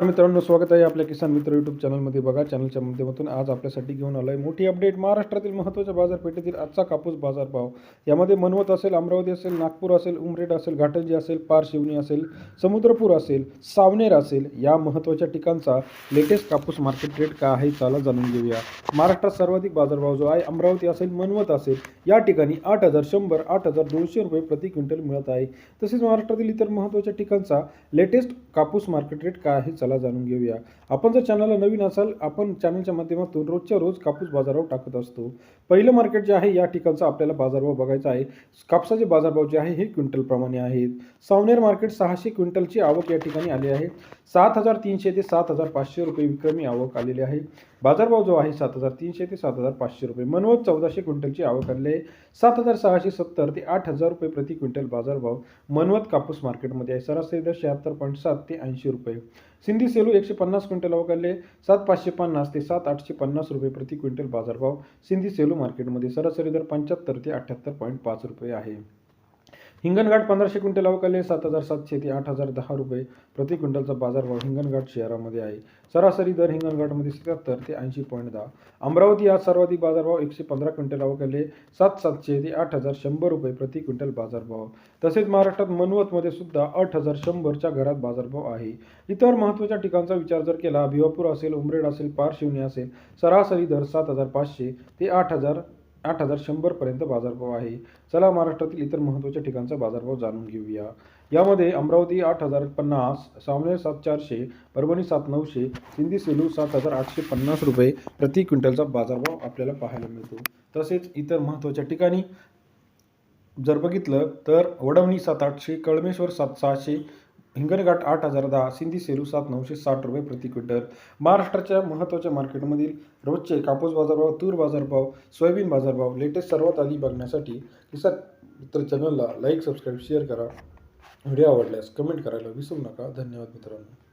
मित्रांनो स्वागत आहे आपल्या किसान मित्र यूट्यूब चॅनलमध्ये. बघा चॅनलच्या माध्यमातून आज आपल्यासाठी घेऊन आलो आहे मोठी अपडेट महाराष्ट्रातील महत्त्वाच्या बाजारपेठेतील आजचा कापूस बाजारभाव. यामध्ये मनवत असेल अमरावती असेल नागपूर असेल उमरेड असेल घाटंजी असेल पारशिवनी असेल समुद्रपूर असेल सावनेर असेल या महत्त्वाच्या ठिकाणचा लेटेस्ट कापूस मार्केट रेट काय आहे त्याला जाणून घेऊया. महाराष्ट्रात सर्वाधिक बाजारभाव जो आहे अमरावती असेल मनवत असेल या ठिकाणी आठ हजार शंभर आठ हजार दोनशे रुपये प्रति क्विंटल मिळत आहे. तसेच महाराष्ट्रातील इतर महत्त्वाच्या ठिकाणचा लेटेस्ट कापूस मार्केट रेट काय आहे चला जाणून घेऊया. आपण जर चॅनलला नवीन असाल आपण चॅनलच्या माध्यमातून रोजच्या रोज कापूस बाजारभाव टाकत असतो. पहिलं मार्केट जे आहे या ठिकाणचा आपल्याला बाजारभाव बघायचा आहे. कापसाचे बाजारभाव जे आहे हे क्विंटलप्रमाणे आहेत. सावनेर मार्केट सहाशे क्विंटलची आवक या ठिकाणी आली आहे. सात हजार तीनशे ते सात हजार पाचशे रुपये विक्रमी आवक आलेली आहे. बाजारभाव जो आहे सात हजार तीनशे ते सात हजार पाचशे रुपये. मनवत चौदाशे क्विंटलची आवक आलेली आहे. सात हजार सहाशे सत्तर ते आठ हजार रुपये प्रति क्विंटल बाजारभाव मनवत कापूस मार्केटमध्ये आहे. सरासरी दर शहात्तर पॉईंट सात ते ऐंशी रुपये. सिंधी सेलू एकशे पन्नास क्विंटल अवकाले सात पाचशे पन्नास ते सात आठशे पन्नास रुपये प्रति क्विंटल बाजारभाव सिंधी सेलू मार्केटमध्ये सरासरी दर पंच्याहत्तर ते अठ्ठ्याहत्तर पॉईंट पाच रुपये आहे. हिंगणघाट पंधराशे क्विंटल अवकाले सात हजार सातशे ते आठ हजार दहा रुपये प्रति क्विंटलचा बाजारभाव हिंगणघाट शहरामध्ये आहे. सरासरी दर हिंगणघाटमध्ये सत्याहत्तर ते ऐंशी पॉईंट दहा. अमरावती आज सर्वाधिक बाजारभाव एकशे पंधरा क्विंटल अवकाले सात सातशे ते आठ हजार शंभर रुपये प्रति क्विंटल बाजारभाव तसेच महाराष्ट्रात मनवतमध्ये सुद्धा आठ हजार शंभरच्या घरात बाजारभाव आहे. इतर महत्त्वाच्या ठिकाणचा विचार जर केला भिवापूर असेल उमरेड असेल पारशिवणी असेल सरासरी दर सात हजार पाचशे ते आठ हजार आठ हजार शंभरपर्यंत बाजारभाव आहे. चला महाराष्ट्रातील इतर महत्त्वाच्या ठिकाणचा बाजारभाव जाणून घेऊया. यामध्ये अमरावती आठ हजार पन्नास सावनेर सात चारशे परभणी सात नऊशे सिंधी सेलू सात हजार आठशे पन्नास रुपये प्रति क्विंटलचा बाजारभाव आपल्याला पाहायला मिळतो. तसेच इतर महत्त्वाच्या ठिकाणी जर बघितलं तर वडवणी सात आठशे कळमेश्वर सात सहाशे हिंगणघाट आठ हजार दहा सिंधी सेलू सात नऊशे साठ रुपये प्रति क्विंटल. महाराष्ट्राच्या महत्त्वाच्या मार्केटमधील रोजचे कापूस बाजारभाव तूर बाजारभाव सोयाबीन बाजारभाव लेटेस्ट सर्वात आधी बघण्यासाठी किसान मित्र चॅनलला लाईक सबस्क्राईब शेअर करा. व्हिडिओ आवडल्यास कमेंट करायला विसरू नका. धन्यवाद मित्रांनो.